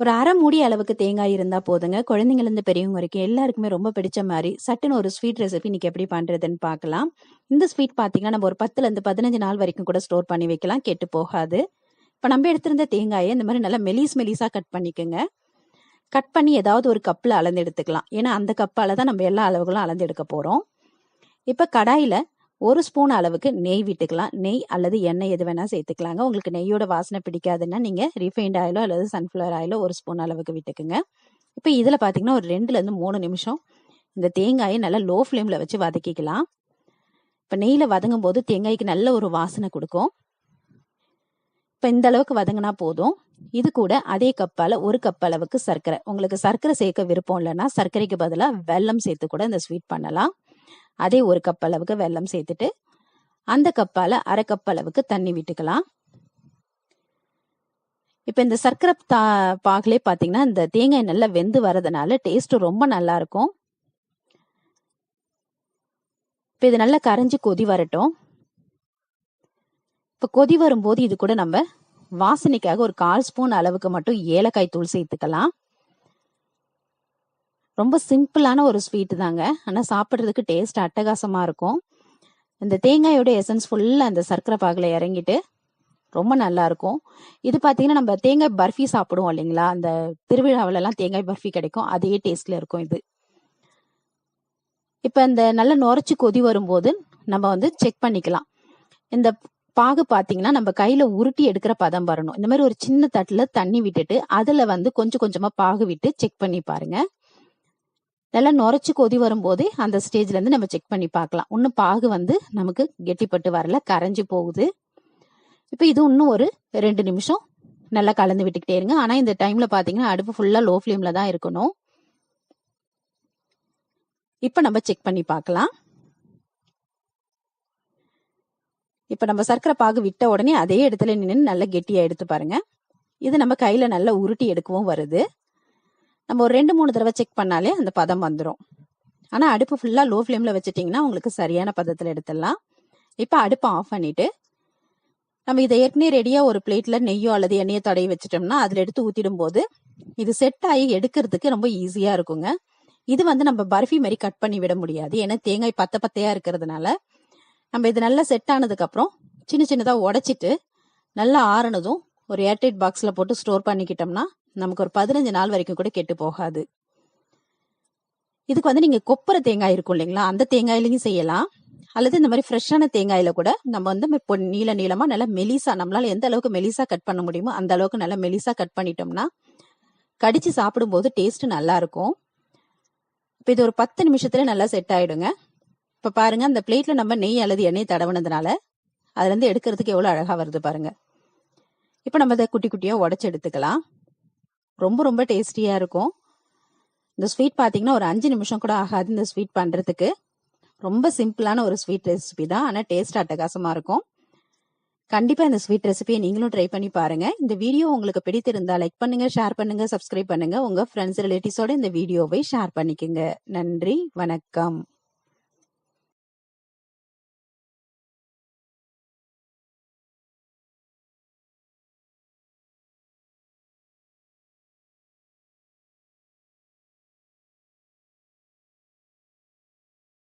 ஒரு அரை மூடி அளவுக்கு தேங்காய் இருந்தா போதுங்க. குழந்தைங்கலேருந்து பெரியவங்க வரைக்கும் எல்லாருக்குமே ரொம்ப பிடிச்ச மாதிரி சட்டுன்னு ஒரு ஸ்வீட் ரெசிபி இன்னைக்கு எப்படி பண்றதுன்னு பார்க்கலாம். இந்த ஸ்வீட் பார்த்தீங்கன்னா, நம்ம ஒரு 10லருந்து 15 நாள் வரைக்கும் கூட ஸ்டோர் பண்ணி வைக்கலாம். கெட்டு போகாது. இப்ப நம்ம எடுத்திருந்த தேங்காயை இந்த மாதிரி நல்லா மெலிஸ் மெலிஸா கட் பண்ணிக்கோங்க கட் பண்ணி ஏதாவது ஒரு கப்பில் அளந்து எடுத்துக்கலாம். ஏன்னா, அந்த கப்பால தான் நம்ம எல்லா அளவுகளும் அளந்து எடுக்க போறோம். இப்ப கடாயில ஒரு ஸ்பூன் அளவுக்கு நெய் விட்டுக்கலாம். நெய் அல்லது எண்ணெய் எது வேணால் சேர்த்துக்கலாங்க. உங்களுக்கு நெய்யோட வாசனை பிடிக்காதுன்னா, நீங்கள் ரீஃபைண்ட் ஆயிலோ அல்லது சன்ஃப்ளவர் ஆயிலோ ஒரு ஸ்பூன் அளவுக்கு விட்டுக்குங்க. இப்போ இதில் பார்த்தீங்கன்னா, ஒரு 2லருந்து 3 நிமிஷம் இந்த தேங்காயை நல்லா லோ ஃப்ளேமில் வச்சு வதக்கிக்கலாம். இப்போ நெய்யில் வதங்கும் வதங்கும்போது தேங்காய்க்கு நல்ல ஒரு வாசனை கொடுக்கும் இப்போ இந்த அளவுக்கு வதங்கினா போதும். இது கூட அதே கப்பால் ஒரு கப் அளவுக்கு சர்க்கரை. உங்களுக்கு சர்க்கரை சேர்க்க விருப்பம் இல்லைன்னா சர்க்கரைக்கு பதிலாக வெல்லம் சேர்த்து கூட இந்த ஸ்வீட் பண்ணலாம். அதே ஒரு கப் அளவுக்கு வெல்லம் சேர்த்துட்டு, அந்த கப்பால அரை கப் அளவுக்கு தண்ணி விட்டுக்கலாம். இப்ப இந்த சர்க்கரை தா பாகலே பார்த்தீங்கன்னா, இந்த தேங்காய் நல்லா வெந்து வரதுனால டேஸ்ட் ரொம்ப நல்லா இருக்கும். இப்ப இது நல்லா கரைஞ்சி கொதி வரட்டும். இப்ப கொதி வரும்போது இது கூட நம்ம வாசனைக்காக ஒரு 1/4 ஸ்பூன் அளவுக்கு மட்டும் ஏலக்காய் தூள் சேர்த்துக்கலாம். ரொம்ப சிம்பிளான ஒரு ஸ்வீட் தாங்க. ஆனால் சாப்பிட்றதுக்கு டேஸ்ட் அட்டகாசமாக இருக்கும். இந்த தேங்காயோட எசன்ஸ் ஃபுல்லாக அந்த சர்க்கரை பாகில் இறங்கிட்டு, ரொம்ப நல்லா இருக்கும். இது பார்த்தீங்கன்னா, நம்ம தேங்காய் பர்ஃபி சாப்பிடுவோம் இல்லைங்களா? அந்த திருவிழாவுலலாம் தேங்காய் பர்ஃபி கிடைக்கும். அதே டேஸ்ட்ல இருக்கும் இது. இப்போ இந்த நல்லா நுரைச்சி கொதி வரும்போது, நம்ம வந்து செக் பண்ணிக்கலாம். இந்த பாகு பார்த்தீங்கன்னா, நம்ம கையில உருட்டி எடுக்கிற பதம் வரணும். இந்த மாதிரி ஒரு சின்ன தட்டுல தண்ணி விட்டுட்டு, அதுல வந்து கொஞ்சம் கொஞ்சமா பாகு விட்டு செக் பண்ணி பாருங்க. நல்லா நுரைச்சு கொதி வரும்போதே, அந்த ஸ்டேஜ்ல இருந்து நம்ம செக் பண்ணி பார்க்கலாம். இன்னும் பாகு வந்து நமக்கு கெட்டிப்பட்டு வரல, கரைஞ்சி போகுது. இப்போ இது இன்னும் ஒரு ரெண்டு நிமிஷம் நல்லா கலந்து விட்டுக்கிட்டே இருங்க. ஆனா இந்த டைம்ல பார்த்தீங்கன்னா, அடுப்பு ஃபுல்லா லோ ஃப்ளேம்ல தான் இருக்கணும். இப்ப நம்ம செக் பண்ணி பார்க்கலாம். இப்ப நம்ம சர்க்கரை பாகு விட்ட உடனே அதே இடத்துல நின்று நல்லா கெட்டியா எடுத்து பாருங்க. இது நம்ம கையில நல்லா உருட்டி எடுக்கவும் வருது. நம்ம ஒரு ரெண்டு மூணு தடவை செக் பண்ணாலே அந்த பதம் வந்துடும் ஆனால் அடுப்பு ஃபுல்லாக லோ ஃப்ளேமில் வச்சுட்டிங்கன்னா உங்களுக்கு சரியான பதத்தில் எடுத்துடலாம். இப்போ அடுப்பை ஆஃப் பண்ணிவிட்டு நம்ம இதை ஏற்கனவே ரெடியாக ஒரு பிளேட்டில் நெய்யோ அல்லது எண்ணெயோ தடவி வச்சுட்டோம்னா, அதில் எடுத்து ஊத்திடும்போது, இது செட் ஆகி எடுக்கிறதுக்கு ரொம்ப ஈஸியாக இருக்குங்க. இது வந்து நம்ம பர்ஃபி மாதிரி கட் பண்ணி விட முடியாது. ஏன்னா தேங்காய் பத்த பத்தையாக இருக்கிறதுனால, நம்ம இது நல்லா செட் ஆனதுக்கப்புறம் சின்ன சின்னதாக உடச்சிட்டு நல்லா ஆறுனதும் ஒரு ஏர்டைட் பாக்ஸில் போட்டு ஸ்டோர் பண்ணிக்கிட்டோம்னா, நமக்கு ஒரு 15 நாள் வரைக்கும் கூட கெட்டு போகாது. இதுக்கு வந்து நீங்க கொப்பரை தேங்காய் இருக்கும் இல்லைங்களா? அந்த தேங்காயிலையும் செய்யலாம். அல்லது இந்த மாதிரி ஃப்ரெஷ்ஷான தேங்காயில கூட நம்ம வந்து இப்போ நீள நீளமா நல்லா மெலிசா நம்மளால எந்த அளவுக்கு மெலிசா கட் பண்ண முடியுமோ, அந்த அளவுக்கு நல்லா மெலிசா கட் பண்ணிட்டோம்னா, கடிச்சு சாப்பிடும்போது டேஸ்ட் நல்லா இருக்கும். இப்ப இது ஒரு 10 நிமிஷத்துல நல்லா செட் ஆயிடுங்க. இப்ப பாருங்க அந்த பிளேட்ல நம்ம நெய் அல்லது எண்ணெய் தடவுனதுனால, அதுலருந்து எடுக்கிறதுக்கு எவ்வளவு அழகா வருது பாருங்க. இப்ப நம்ம இதை குட்டி குட்டியா உடச்சு எடுத்துக்கலாம். ரொம்ப ரொம்ப டேஸ்டியா இருக்கும். இந்த ஸ்வீட் பார்த்தீங்கன்னா, ஒரு அஞ்சு நிமிஷம் கூட ஆகாது இந்த ஸ்வீட் பண்றதுக்கு. ரொம்ப சிம்பிளான ஒரு ஸ்வீட் ரெசிபி தான். ஆனால் டேஸ்ட் அட்டகாசமா இருக்கும். கண்டிப்பா இந்த ஸ்வீட் ரெசிபியை நீங்களும் ட்ரை பண்ணி பாருங்க. இந்த வீடியோ உங்களுக்கு பிடித்திருந்தா லைக் பண்ணுங்க, ஷேர் பண்ணுங்க, சப்ஸ்கிரைப் பண்ணுங்க. உங்க ஃப்ரெண்ட்ஸ், ரிலேட்டிவ்ஸோட இந்த வீடியோவை ஷேர் பண்ணிக்கங்க. நன்றி, வணக்கம்.